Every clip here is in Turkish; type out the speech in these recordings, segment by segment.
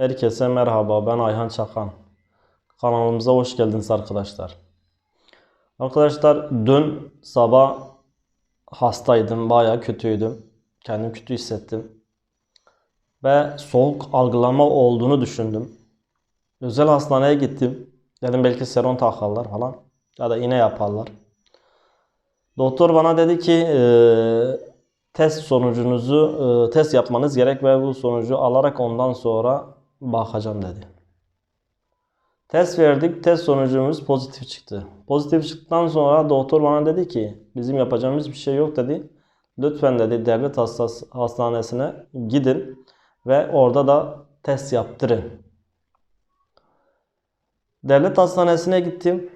Herkese merhaba, ben Ayhan Çakan. Kanalımıza hoş geldiniz arkadaşlar. Arkadaşlar dün sabah hastaydım, bayağı kötüydüm. Kendimi kötü hissettim. Ve soğuk algılama olduğunu düşündüm. Özel hastaneye gittim. Dedim belki serum takarlar falan. Ya da iğne yaparlar. Doktor bana dedi ki eee, test sonucunuzu eee, test yapmanız gerek ve bu sonucu alarak ondan sonra bakacağım dedi. Test verdik. Test sonucumuz pozitif çıktı. Pozitif çıktıktan sonra doktor bana dedi ki bizim yapacağımız bir şey yok dedi. Lütfen dedi devlet hastanesine gidin ve orada da test yaptırın. Devlet hastanesine gittim.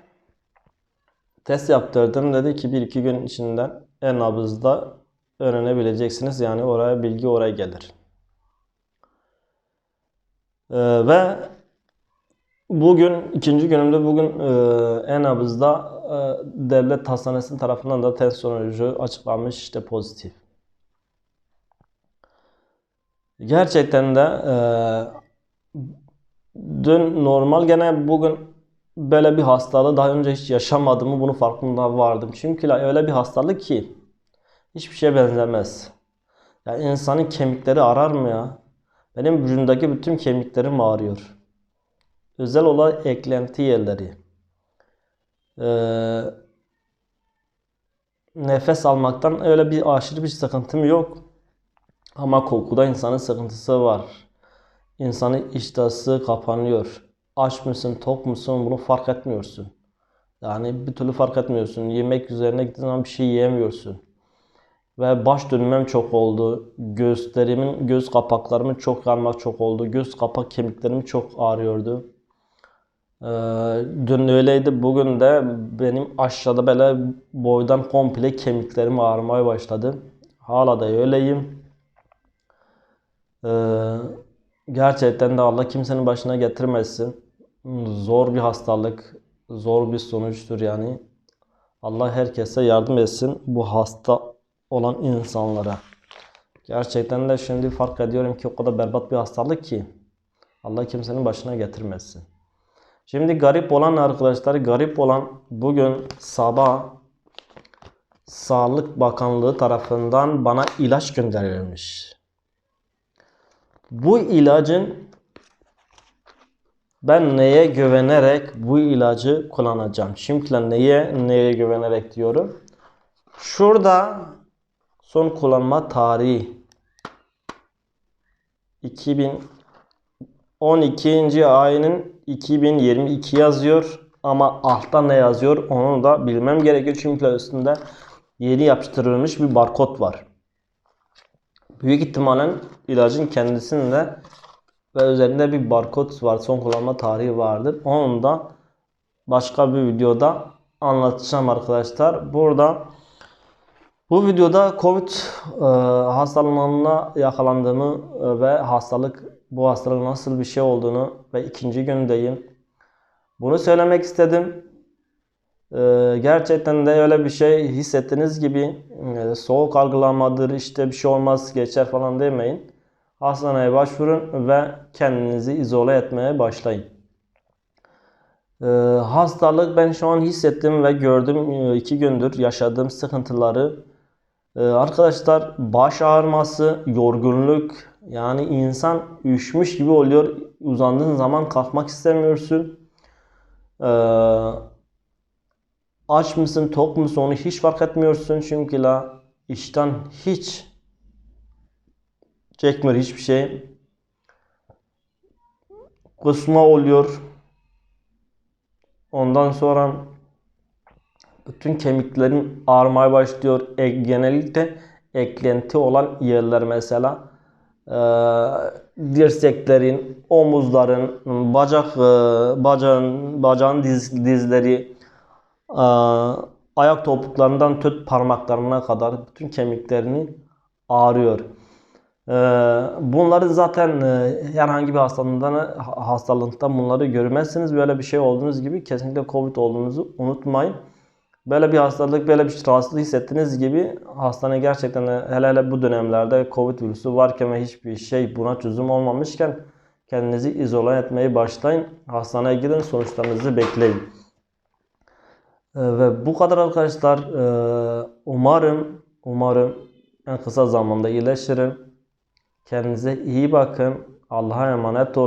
Test yaptırdım. Dedi ki bir iki gün içinden en nabızda öğrenebileceksiniz. Yani oraya bilgi oraya gelir. Ee, ve bugün ikinci günümde bugün e, en nabızda e, devlet hastanesinin tarafından da test sonucu açıklanmış işte pozitif. Gerçekten de e, dün normal gene bugün böyle bir hastalığı daha önce hiç yaşamadığımı bunu farkında vardım. Çünkü öyle bir hastalık ki hiçbir şeye benzemez. Ya insanın kemikleri arar mı ya? Benim vücudumdaki bütün kemiklerim ağrıyor. Özel olarak eklenti yerleri. Ee, nefes almaktan öyle bir aşırı bir sıkıntım yok. Ama kokuda insanın sıkıntısı var. İnsanın iştahı kapanıyor. Aç mısın, tok musun bunu fark etmiyorsun. Yani bir türlü fark etmiyorsun. Yemek üzerine gittiğin zaman bir şey yiyemiyorsun. Ve baş dönmem çok oldu. Gözlerimin, göz kapaklarımın çok yanmak çok oldu. Göz kapak kemiklerim çok ağrıyordu. Ee, dün öyleydi. Bugün de benim aşağıda böyle boydan komple kemiklerim ağrımaya başladı. Hala da öyleyim. Ee, gerçekten de Allah kimsenin başına getirmesin. Zor bir hastalık, zor bir sonuçtur yani. Allah herkese yardım etsin bu hasta olan insanlara. Gerçekten de şimdi fark ediyorum ki o kadar berbat bir hastalık ki Allah kimsenin başına getirmesin. Şimdi garip olan arkadaşlar, garip olan bugün sabah Sağlık Bakanlığı tarafından bana ilaç gönderilmiş. Bu ilacın ben neye güvenerek bu ilacı kullanacağım? Şimdi neye neye güvenerek diyorum. Şurada son kullanma tarihi 2012. ayının 2022 yazıyor ama altta ne yazıyor onu da bilmem gerekiyor çünkü üstünde yeni yapıştırılmış bir barkod var. Büyük ihtimalle ilacın kendisinde ve üzerinde bir barkod var. Son kullanma tarihi vardır. Onu da başka bir videoda anlatacağım arkadaşlar. Burada bu videoda Covid e, hastalığına yakalandığımı e, ve hastalık bu hastalığın nasıl bir şey olduğunu ve ikinci gündeyim. Bunu söylemek istedim. E, gerçekten de öyle bir şey hissettiğiniz gibi e, soğuk algılamadır işte bir şey olmaz geçer falan demeyin. Hastaneye başvurun ve kendinizi izole etmeye başlayın. Ee, hastalık ben şu an hissettim ve gördüm e, iki gündür yaşadığım sıkıntıları. Ee, arkadaşlar baş ağrıması, yorgunluk yani insan üşmüş gibi oluyor. Uzandığın zaman kalkmak istemiyorsun. Ee, aç mısın, tok musun onu hiç fark etmiyorsun. Çünkü la işten hiç çekmiyor hiçbir şey. Kusma oluyor. Ondan sonra bütün kemiklerin ağrımaya başlıyor. E, genellikle eklenti olan yerler mesela e, dirseklerin, omuzların, bacak e, bacağın bacağın diz, dizleri e, ayak topuklarından tut parmaklarına kadar bütün kemiklerini ağrıyor. Ee, bunları zaten e, herhangi bir hastalığından hastalığında bunları görmezsiniz. Böyle bir şey olduğunuz gibi kesinlikle Covid olduğunuzu unutmayın. Böyle bir hastalık, böyle bir rahatsızlık hissettiğiniz gibi hastane gerçekten hele hele bu dönemlerde Covid virüsü varken ve hiçbir şey buna çözüm olmamışken Kendinizi izole etmeyi başlayın. Hastaneye gidin sonuçlarınızı bekleyin. Ee, Ve bu kadar arkadaşlar. Ee, Umarım, umarım en kısa zamanda iyileşirim. Kendinize iyi bakın. Allah'a emanet olun.